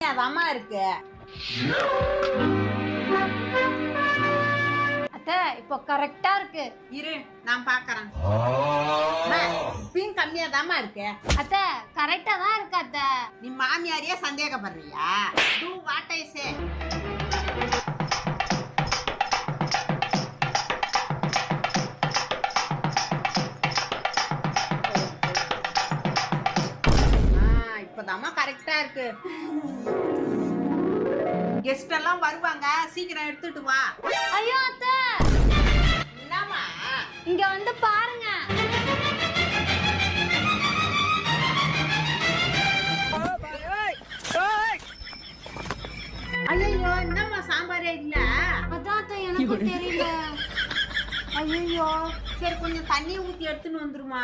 அதாம்மா இருக்கு. அத்தை இப்போ கரெக்டா இருக்கு. இரு நான் பாக்குறேன். இப்பயும் கம்மியா தாம்மா இருக்கு. அத்தை கரெக்டா தான் இருக்கு அத்தை. நீ மாமியாரையே சந்தேகப்படுறியா? டூ வாட் ஐ சே இப்பதாம்மா கரெக்டா இருக்கு. கெஸ்ட் எல்லாம் வருவாங்க. சீக்கிரம் எடுத்துட்டு வா. ஐயோ அத்தை! என்னம்மா? இங்க வந்து பாருங்க. ஐயோ என்னம்மா சாம்பாரே இல்ல அதான் அத்தை எனக்கு தெரியல. ஐயோ சரி கொஞ்சம் தண்ணி ஊத்தி எடுத்துன்னு வந்துருமா?